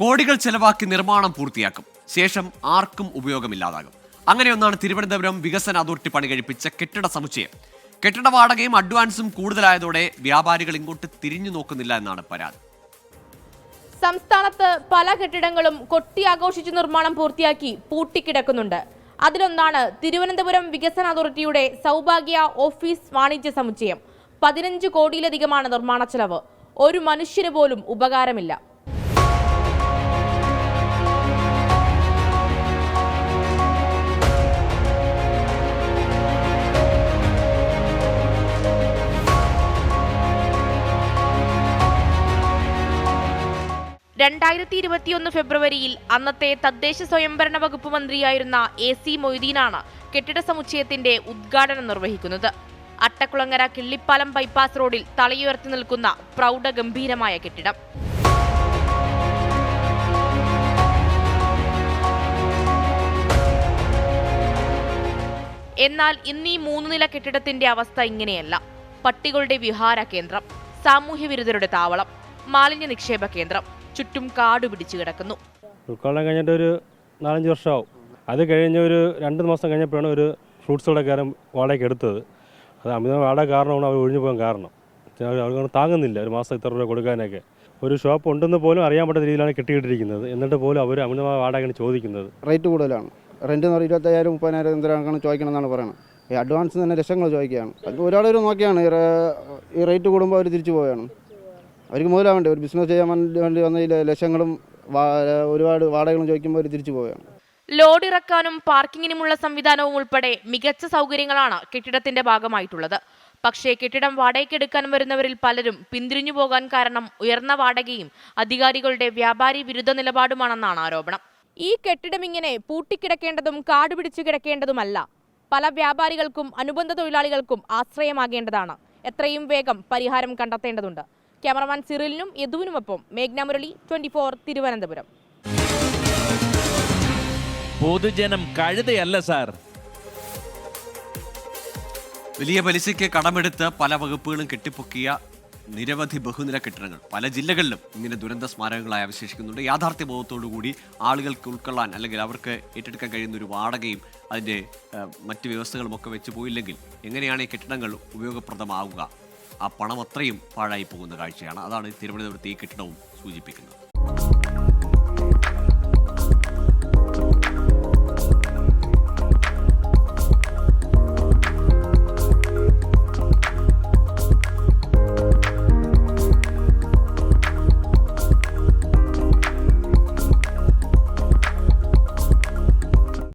കോടികൾ ചെലവാക്കി നിർമ്മാണം പൂർത്തിയാക്കും. ശേഷം ആർക്കും ഉപയോഗമില്ലാതാകും. അങ്ങനെയൊന്നാണ് തിരുവനന്തപുരം വികസന അതോറിറ്റി പണി കഴിപ്പിച്ച കെട്ടിട സമുച്ചയം. കെട്ടിട വാടകയും അഡ്വാൻസും കൂടുതലായതോടെ വ്യാപാരികൾ ഇങ്ങോട്ട് തിരിഞ്ഞു നോക്കുന്നില്ല എന്നാണ് പരാതി. സംസ്ഥാനത്ത് പല കെട്ടിടങ്ങളും കൊട്ടിയാഘോഷിച്ച് നിർമ്മാണം പൂർത്തിയാക്കി പൂട്ടിക്കിടക്കുന്നുണ്ട്. അതിലൊന്നാണ് തിരുവനന്തപുരം വികസന അതോറിറ്റിയുടെ സൗഭാഗ്യ ഓഫീസ് വാണിജ്യ സമുച്ചയം. പതിനഞ്ച് കോടിയിലധികമാണ് നിർമ്മാണ ചെലവ് ഒരു മനുഷ്യന് പോലും ഉപകാരമില്ല. രണ്ടായിരത്തി ഇരുപത്തിയൊന്ന് ഫെബ്രുവരിയിൽ അന്നത്തെ തദ്ദേശ സ്വയംഭരണ വകുപ്പ് മന്ത്രിയായിരുന്ന എ സി മൊയ്തീനാണ് കെട്ടിട സമുച്ചയത്തിന്റെ ഉദ്ഘാടനം നിർവഹിക്കുന്നത്. അട്ടക്കുളങ്ങര കിള്ളിപ്പാലം ബൈപ്പാസ് റോഡിൽ തലയുയർത്തി നിൽക്കുന്ന പ്രൗഢഗംഭീരമായ കെട്ടിടം. എന്നാൽ ഇന്ന് ഈ മൂന്ന് നില കെട്ടിടത്തിന്റെ അവസ്ഥ ഇങ്ങനെയല്ല. പട്ടികളുടെ വിഹാര കേന്ദ്രം സാമൂഹ്യ വിരുദ്ധരുടെ താവളം മാലിന്യ നിക്ഷേപ കേന്ദ്രം ചുറ്റും കാട് പിടിച്ചു കിടക്കുന്നു. ഉൾക്കൊള്ളാൻ കഴിഞ്ഞിട്ട് ഒരു നാലഞ്ച് വർഷമാവും. അത് കഴിഞ്ഞ ഒരു രണ്ട് മാസം കഴിഞ്ഞപ്പോഴാണ് ഒരു ഫ്രൂട്ട്സ് കടക്കാരൻ വാടകയ്ക്ക് എടുത്തത്. അത് അമിത വാടക കാരണമാണ് അവർ ഒഴിഞ്ഞു പോകാൻ കാരണം. അവർ അവർക്ക് താങ്ങുന്നില്ല ഒരു മാസം ഇത്ര രൂപ കൊടുക്കാനൊക്കെ. ഒരു ഷോപ്പ് ഉണ്ടെന്ന് പോലും അറിയാൻ പറ്റാത്ത രീതിയിലാണ് കിട്ടിയിട്ടിരിക്കുന്നത്. എന്നിട്ട് പോലും അവർ അമിതമായ വാടകയാണ് ചോദിക്കുന്നത്. റേറ്റ് കൂടുതലാണ്. റെന്റ് എന്ന് പറഞ്ഞാൽ ഇരുപത്തയ്യായിരം മുപ്പതിനായിരം എന്തിനാണ് ചോദിക്കണം എന്നാണ് പറയുന്നത് ഈ അഡ്വാൻസ് തന്നെ ലക്ഷങ്ങൾ ചോദിക്കുകയാണ്. ഒരാളൊരു നോക്കിയാണ് ഈ ഈ റേറ്റ് കൂടുമ്പോൾ അവർ തിരിച്ചു പോവുകയാണ്. അവർക്ക് മുതലാവേണ്ടേ? ഒരു ബിസിനസ് ചെയ്യാൻ വേണ്ടി വന്ന ലക്ഷങ്ങളും ഒരുപാട് വാടകകളും ചോദിക്കുമ്പോൾ അവർ തിരിച്ചു പോവുകയാണ്. ലോഡ് ഇറക്കാനും പാർക്കിങ്ങിനുമുള്ള സംവിധാനവും ഉൾപ്പെടെ മികച്ച സൗകര്യങ്ങളാണ് കെട്ടിടത്തിന്റെ ഭാഗമായിട്ടുള്ളത്. പക്ഷേ കെട്ടിടം വാടകയ്ക്കെടുക്കാൻ വരുന്നവരിൽ പലരും പിന്തിരിഞ്ഞു പോകാൻ കാരണം ഉയർന്ന വാടകയും അധികാരികളുടെ വ്യാപാരി വിരുദ്ധ നിലപാടുമാണെന്നാണ് ആരോപണം. ഈ കെട്ടിടം ഇങ്ങനെ പൂട്ടിക്കിടക്കേണ്ടതും കാടുപിടിച്ചു കിടക്കേണ്ടതുമല്ല. പല വ്യാപാരികൾക്കും അനുബന്ധ തൊഴിലാളികൾക്കും ആശ്രയമാകേണ്ടതാണ്. എത്രയും വേഗം പരിഹാരം കണ്ടെത്തേണ്ടതുണ്ട്. ക്യാമറമാൻ സിറിലിനും യദുവിനുമൊപ്പം മേഘ്ന മുരളി ട്വന്റി ഫോർ തിരുവനന്തപുരം. പൊതുജനം കഴുതയല്ല സാർ. വലിയ പലിശയ്ക്ക് കടമെടുത്ത് പല വകുപ്പുകളും കെട്ടിപ്പൊക്കിയ നിരവധി ബഹുനില കെട്ടിടങ്ങൾ. പല ജില്ലകളിലും ഇങ്ങനെ ദുരന്ത സ്മാരകങ്ങളായി അവശേഷിക്കുന്നുണ്ട്. യാഥാർത്ഥ്യ ബോധത്തോടുകൂടി ആളുകൾക്ക് ഉൾക്കൊള്ളാൻ അല്ലെങ്കിൽ അവർക്ക് ഏറ്റെടുക്കാൻ കഴിയുന്ന ഒരു വാടകയും അതിന്റെ മറ്റ് വ്യവസ്ഥകളും ഒക്കെ വെച്ച് പോയില്ലെങ്കിൽ എങ്ങനെയാണ് ഈ കെട്ടിടങ്ങൾ ഉപയോഗപ്രദമാവുക? ആ പണം അത്രയും പാഴായി പോകുന്ന കാഴ്ചയാണ്. അതാണ് തിരുവനന്തപുരത്ത് ഈ കെട്ടിടവും സൂചിപ്പിക്കുന്നത്.